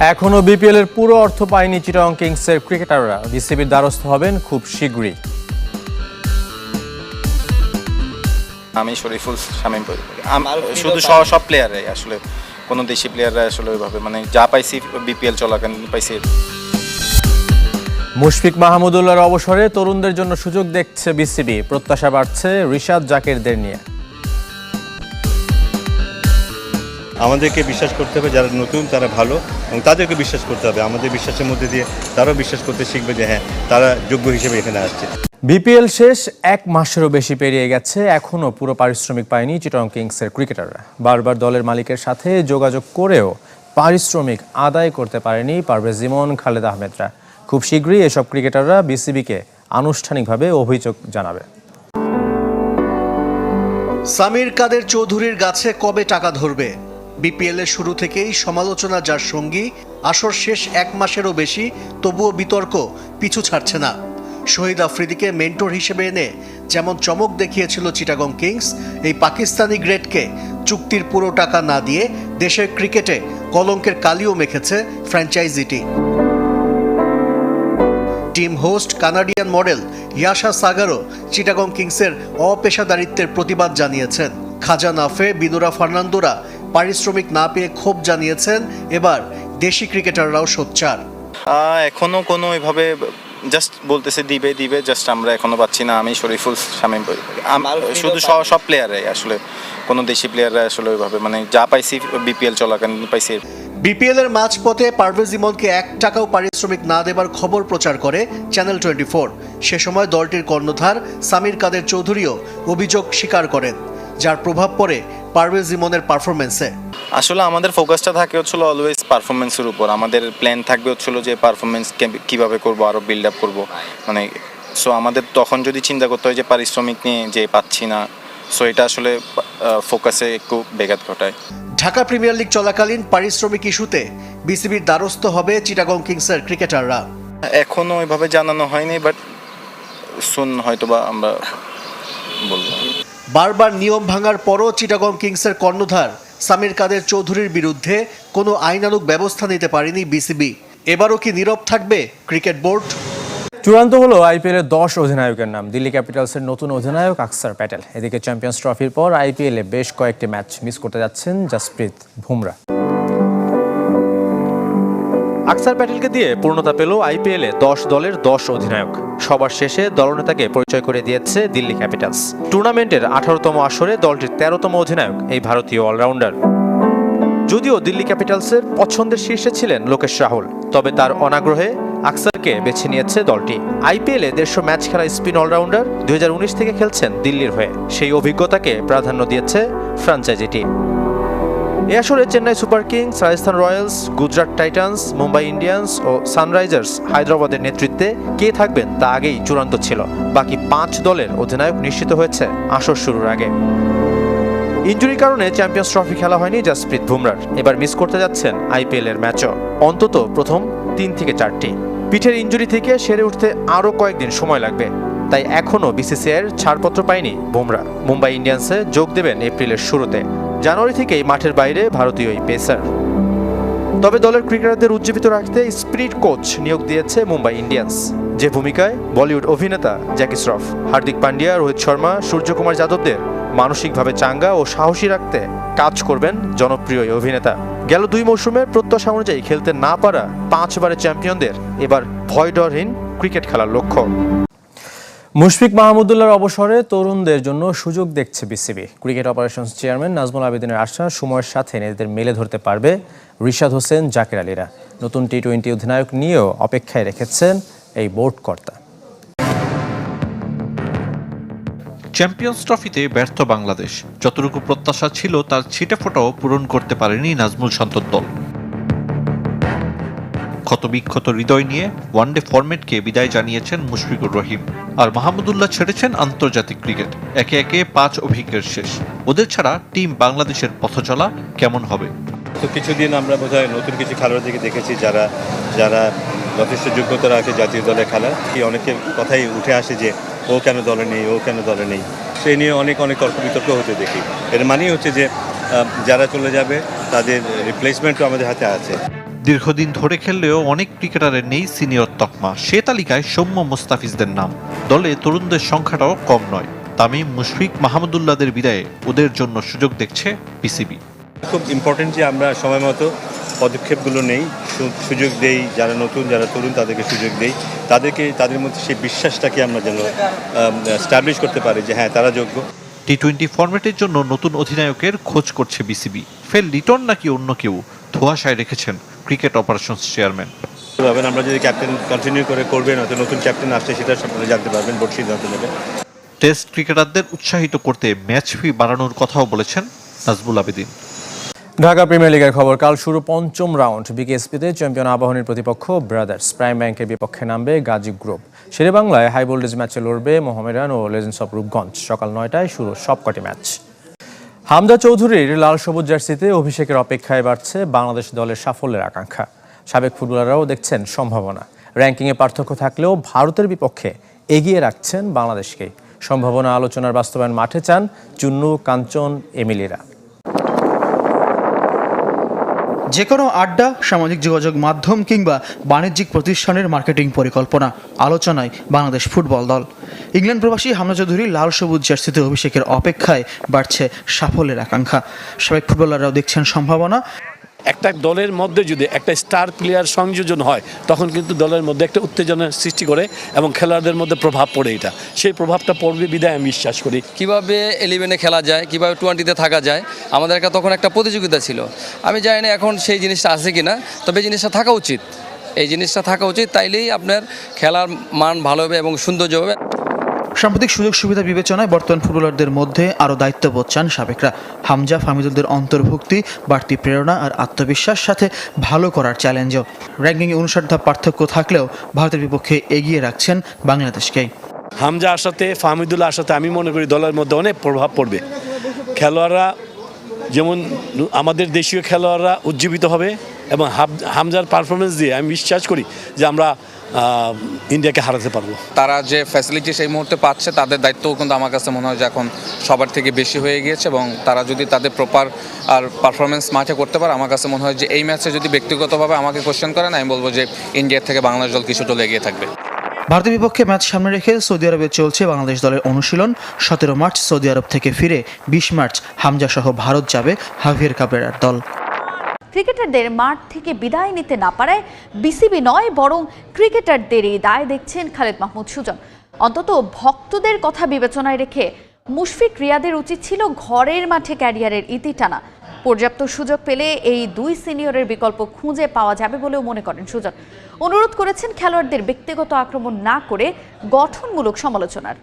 এখনও বিপিএল এর পুরো অর্থ পায়নি চিটাগং কিংসের ক্রিকেটাররা। বিসিবির দ্বারস্থ হবেন খুব শীঘ্রই। আমি শরীফুল শামীম আমার শুধু সব সব প্লেয়াররাই আসলে কোনো দেশি প্লেয়াররা আসলে ওইভাবে মানে যা পাইছি বিপিএল চলাকালীন পাইছি। মুশফিক মাহমুদুল্লাহর অবসরে তরুণদের জন্য সুযোগ দেখছে বিসিবি। প্রত্যাশা বাড়ছে রিশাদ জাকিরদের নিয়ে। আমাদেরকে বিশ্বাস করতে হবে যারা নতুন তারা ভালো এবং তাদেরকে বিশ্বাস করতে হবে। আমাদের বিশ্বাসের মধ্যে দিয়ে তারাও বিশ্বাস করতে শিখবে যে হ্যাঁ তারা যোগ্য হিসেবে এখানে আসছে। বিপিএল শেষ এক মাসেরও বেশি পেরিয়ে গেছে। এখনও পুরো পারিশ্রমিক পায়নি চিটাগং কিংসের ক্রিকেটাররা। বারবার দলের মালিকের সাথে যোগাযোগ করেও পারিশ্রমিক আদায় করতে পারেনি পারভেজ জিমন খালেদ আহমেদরা। খুব শীঘ্রই এসব ক্রিকেটাররা বিসিবিকে আনুষ্ঠানিকভাবে অভিযোগ জানাবে। সামির কাদের চৌধুরীর গাছে কবে টাকা ধরবে? বিপিএল এর শুরু থেকেই সমালোচনা যার সঙ্গী, আসর শেষ এক মাসেরও বেশি, তবুও বিতর্ক পিছু ছাড়ছে না। শহীদ আফ্রিদিকে মেন্টর হিসেবে এনে যেমন চমক দেখিয়েছিল চিটাগং কিংস, এই পাকিস্তানি গ্রেটকে চুক্তির পুরো টাকা না দিয়ে দেশের ক্রিকেটে কলঙ্কের কালিও মেখেছে ফ্র্যাঞ্চাইজিটি। Team host Canadian model Yasha সাগারও Chittagong কিংসের অপেশাদারিত্বের প্রতিবাদ জানিয়েছেন। খাজা নাফে বিনুরা ফার্নান্দোরা পারিশ্রমিক না পেয়ে ক্ষোভ জানিয়েছেন এবার দেশি ক্রিকেটাররাও সোচ্চার। আহ, এখনও কোনো এভাবে জাস্ট বলতেছে দিবে দিবে জাস্ট আমরা এখনও পাচ্ছি না আমি শরীফুল শামীম আমার শুধু সব সব প্লেয়াররাই আসলে কোনো দেশি প্লেয়াররা আসলে ওইভাবে মানে যা পাইছি বিপিএল চলাকালীন পাইছি। বিপিএল এর মাঝপথে পারভেজ ইমনকে এক টাকাও পারিশ্রমিক না দেবার খবর প্রচার করে চ্যানেল টোয়েন্টি ফোর সে সময় দলটির কর্ণধার সামির কাদের চৌধুরীও অভিযোগ স্বীকার করেন। যার প্রভাব পড়ে পারভেজ ইমনের পারফরমেন্সে আসলে আমাদের ফোকাসটা থাকে হচ্ছিল অলওয়েজ পারফরমেন্সের উপর। আমাদের প্ল্যান থাকবে হচ্ছিল যে পারফরমেন্স কীভাবে করব আরও বিল্ড আপ করব। মানে সো আমাদের তখন যদি চিন্তা করতে হয় যে পারিশ্রমিক নিয়ে যে পাচ্ছি না সো এটা আসলে ফোকাসে একটু বেঘাত ঘটায়। ঢাকা প্রিমিয়ার লিগ চলাকালীন পারিশ্রমিক ইস্যুতে বিসিবির দ্বারস্থ হবে চিটাগং কিংসের ক্রিকেটাররা। এখনও ওইভাবে জানানো হয়নি বাট শুন হয়তোবা আমরা বলব। বারবার নিয়ম ভাঙার পরও চিটাগং কিংসের কর্ণধার সামির কাদের চৌধুরীর বিরুদ্ধে কোনো আইনানুক ব্যবস্থা নিতে পারেনি বিসিবি। এবারও কি নীরব থাকবে ক্রিকেট বোর্ড? চূড়ান্ত হলো আইপিএলের দশ অধিনায়কের নাম। দিল্লি ক্যাপিটালসের নতুন অধিনায়ক আকসার প্যাটেল। এদিকে চ্যাম্পিয়ন্স ট্রফির পর আইপিএলে বেশ কয়েকটি ম্যাচ মিস করতে যাচ্ছেন জাসপ্রীত বুমরা। আকসার প্যাটেলকে দিয়ে পূর্ণতা পেল আইপিএলে দশ দলের দশ অধিনায়ক। সবার শেষে দলনেতাকে পরিচয় করে দিয়েছে দিল্লি ক্যাপিটালস। টুর্নামেন্টের আঠারোতম আসরে দলটির তেরোতম অধিনায়ক এই ভারতীয় অলরাউন্ডার। যদিও দিল্লি ক্যাপিটালসের পছন্দের শীর্ষে ছিলেন লোকেশ রাহুল, তবে তার অনাগ্রহে আকসারকে বেছে নিয়েছে দলটি। আইপিএলে দেড়শো ম্যাচ খেলা স্পিন অলরাউন্ডার দুই হাজার উনিশ থেকে খেলছেন দিল্লির হয়ে। সেই অভিজ্ঞতাকে প্রাধান্য দিয়েছে ফ্রাঞ্চাইজিটি এ আসরে Chennai Super Kings, Rajasthan Royals, Gujarat Titans, Mumbai Indians ও সানরাইজার্স হায়দ্রাবাদের নেতৃত্বে কে থাকবেন তা আগেই চূড়ান্ত ছিল। বাকি পাঁচ দলের অধিনায়ক নিশ্চিত হয়েছে আসর শুরুর আগে। ইঞ্জুরির কারণে চ্যাম্পিয়ন্স ট্রফি খেলা হয়নি জাসপ্রীত বুমরার। এবার মিস করতে যাচ্ছেন আইপিএল এর ম্যাচও। অন্তত প্রথম তিন থেকে চারটি। পিঠের ইঞ্জুরি থেকে সেরে উঠতে আরও কয়েকদিন সময় লাগবে। তাই এখনও বিসিসিআইয়ের ছাড়পত্র পায়নি বুমরা মুম্বাই ইন্ডিয়ান্সে যোগ দেবেন এপ্রিলের শুরুতে। জানুয়ারি থেকেই মাঠের বাইরে ভারতীয় এই পেসার। তবে দলের ক্রিকেটারদের উজ্জীবিত রাখতে স্পিরিট কোচ নিয়োগ দিয়েছে মুম্বাই ইন্ডিয়ান্স। যে ভূমিকায় বলিউড অভিনেতা জ্যাকি শ্রফ, হার্দিক পান্ডিয়া রোহিত শর্মা, সূর্যকুমার যাদবদের মানসিকভাবে চাঙ্গা ও সাহসী রাখতে কাজ করবেন জনপ্রিয় এই অভিনেতা। গেল দুই মৌসুমে প্রত্যাশা অনুযায়ী খেলতে না পারা পাঁচবারের চ্যাম্পিয়নদের এবার ভয়ডরহীন ক্রিকেট খেলার লক্ষ্য। মুশফিক মাহমুদুল্লাহর অবসরে তরুণদের জন্য সুযোগ দেখছে BCB. Cricket operations chairman Nazmul আবেদিনের আশ্বাস সময়ের সাথে নিজেদের মেলে ধরতে পারবে রিশাদ হোসেন, জাকির আলীরা। নতুন টি টোয়েন্টি অধিনায়ক নিয়েও অপেক্ষায় রেখেছেন এই বোর্ড কর্তা। চ্যাম্পিয়ন্স ট্রফিতে ব্যর্থ বাংলাদেশ। যতটুকু প্রত্যাশা ছিল, তার ছিটে ফোটাও পূরণ করতে পারেনি নাজমুল শান্তর দল। ক্ষতবিক্ষত হৃদয় নিয়ে ওয়ানডে ফরম্যাটকে বিদায় জানিয়েছেন মুশফিকুর রহিম। আর মাহমুদুল্লাহ ছেড়েছেন আন্তর্জাতিক ক্রিকেট। একে একে পাঁচ অভিজ্ঞের শেষ। ওদের ছাড়া টিম বাংলাদেশের পথচলা কেমন হবে? তো কিছুদিন আমরা বোধহয় নতুন কিছু খেলোয়াড় খেলোয়াড়দেরকে দেখেছি, যারা যারা যথেষ্ট যোগ্যতা রাখে জাতীয় দলে খেলা কি অনেকের কথাই উঠে আসে যে, ও কেন দলে নেই, ও কেন দলে নেই? সেই নিয়ে অনেক অনেক তর্ক বিতর্ক হতে দেখি। এর মানেই হচ্ছে যে যারা চলে যাবে, তাদের রিপ্লেসমেন্টও আমাদের হাতে আছে। দীর্ঘদিন ধরে খেললেও অনেক ক্রিকেটারের নেই সিনিয়র তকমা। সে তালিকায় সৌম্য মোস্তাফিজদের নাম। দলে তরুণদের সংখ্যাটাও কম নয়। তামিম মুশফিক মাহমুদুল্লাহদের বিদায়ে ওদের জন্য সুযোগ দেখছে পিসিবি। খুব ইম্পর্টেন্ট যে আমরা সময় মতো পদক্ষেপগুলো নেই। সুযোগ দেই যারা নতুন যারা তরুণ তাদেরকে সুযোগ দেই। তাদেরকে তাদের মধ্যে সেই বিশ্বাসটাকে আমরা যেন স্ট্যাবলিশ করতে পারি যে হ্যাঁ তারা যোগ্য। টি টোয়েন্টি ফরম্যাটের জন্য নতুন অধিনায়কের খোঁজ করছে বিসিবি ফের লিটন নাকি অন্য কেউ? ধোয়াশায় রেখেছেন ক্রিকেট অপারেশনস চেয়ারম্যান। ভাবেন আমরা যদি ক্যাপ্টেন কন্টিনিউ করে করবেন হয়তো নতুন ক্যাপ্টেন আসছে সেটা আপনারা জানতে পারবেন বোর্ড সিদ্ধান্ত নেবে। টেস্ট ক্রিকেটারদের উৎসাহিত করতে ম্যাচ ফি বাড়ানোর কথাও বলেছেন নাজবুল আবেদিন। ঢাকা প্রিমিয়ার লিগের খবর কাল শুরু পঞ্চম রাউন্ড। বিকেএসপিতে চ্যাম্পিয়ন আবাহনীর প্রতিপক্ষ ব্রাদার্স। প্রাইম ব্যাংকের বিপক্ষে নামবে গাজী গ্রুপ। শেরে বাংলায় হাই ভোল্টেজ ম্যাচে লড়বে মোহামেডান ও লেজেন্ডস অফ রূপগঞ্জ সকাল নয়টায় শুরু সবকটি ম্যাচ। হামজা চৌধুরীর লাল সবুজ জার্সিতে অভিষেকের অপেক্ষায় বাড়ছে বাংলাদেশ দলের সাফল্যের আকাঙ্ক্ষা। সাবেক ফুটবলাররাও দেখছেন সম্ভাবনা। র্যাঙ্কিংয়ে পার্থক্য থাকলেও ভারতের বিপক্ষে এগিয়ে রাখছেন বাংলাদেশকে। সম্ভাবনা আলোচনার বাস্তবায়ন মাঠে চান চুন্নু, কাঞ্চন, এমিলিরা। যে কোনো আড্ডা, সামাজিক যোগাযোগ মাধ্যম কিংবা বাণিজ্যিক প্রতিষ্ঠানের মার্কেটিং পরিকল্পনা, আলোচনায় বাংলাদেশ ফুটবল দল। ইংল্যান্ড প্রবাসী হামলা চৌধুরী লাল সবুজ জার্সিতে অভিষেকের অপেক্ষায় বাড়ছে সাফল্যের আকাঙ্ক্ষা। সাবেক ফুটবলাররাও দেখছেন সম্ভাবনা। একটা দলের মধ্যে যদি একটা স্টার প্লেয়ার সংযোজন হয়, তখন কিন্তু দলের মধ্যে একটা উত্তেজনার সৃষ্টি করে এবং খেলোয়াড়দের মধ্যে প্রভাব পড়ে এটা। সেই প্রভাবটা পড়বে বিদায়, আমি বিশ্বাস করি। কীভাবে এলিভেনে খেলা যায়, কীভাবে টোয়েন্টিতে থাকা যায়, আমাদের একটা তখন একটা প্রতিযোগিতা ছিল। আমি জানি না এখন সেই জিনিসটা আছে কি না তবে জিনিসটা থাকা উচিত। এই জিনিসটা থাকা উচিত, তাইলেই আপনার খেলার মান ভালো হবে এবং সৌন্দর্য হবে। সাম্প্রতিক সুযোগ সুবিধা বিবেচনায় বর্তমান ফুটবলারদের মধ্যে আরও দায়িত্ববোধ চান সাবেকরা। হামজা ফামিদুলদের অন্তর্ভুক্তি, বাড়তি প্রেরণা আর আত্মবিশ্বাস সাথে ভালো করার চ্যালেঞ্জও। র্যাঙ্কিংয়ে উনষাট ধাপ পার্থক্য থাকলেও ভারতের বিপক্ষে এগিয়ে রাখছেন বাংলাদেশকেই। হামজা আসাতে ফাহমিদুল্লাহ আসাতে আমি মনে করি দলের মধ্যে অনেক প্রভাব পড়বে। খেলোয়াড়রা যেমন আমাদের দেশীয় খেলোয়াড়রা উজ্জীবিত হবে এবং হাম- হামজার পারফরমেন্স দিয়ে আমি বিশ্বাস করি যে আমরা ইন্ডিয়াকে হারাতে পারব। তারা যে ফ্যাসিলিটি সেই মুহূর্তে পাচ্ছে তাদের দায়িত্বও কিন্তু আমার কাছে মনে হয় যে এখন সবার থেকে বেশি হয়ে গিয়েছে এবং তারা যদি তাদের প্রপার আর পারফরমেন্স মাঠে করতে পারে আমার কাছে মনে হয় যে এই ম্যাচে যদি ব্যক্তিগতভাবে আমাকে কোশ্চেন করেন আমি বলব যে ইন্ডিয়ার থেকে বাংলাদেশ দল কিছুটা এগিয়ে থাকবে। ভারতের বিপক্ষে ম্যাচ সামনে রেখে সৌদি আরবে চলছে বাংলাদেশ দলের অনুশীলন। সতেরো মার্চ সৌদি আরব থেকে ফিরে বিশ মার্চ হামজা সহ ভারত যাবে হাভিয়ার কাবরেরার দল। ক্রিকেটারদের মাঠ থেকে বিদায় নিতে না পারায় বিসিবি নয়, বরং ক্রিকেটারদেরই দায় দেখছেন খালেদ মাহমুদ সুজন। অন্তত ভক্তদের কথা বিবেচনায় রেখে মুশফিক রিয়াদের উচিত ছিল ঘরের মাঠে ক্যারিয়ারের ইতি টানা। পর্যাপ্ত সুযোগ পেলে এই দুই সিনিয়রের বিকল্প খুঁজে পাওয়া যাবে বলেও মনে করেন সুজন। অনুরোধ করেছেন খেলোয়াড়দের ব্যক্তিগত আক্রমণ না করে গঠনমূলক সমালোচনার।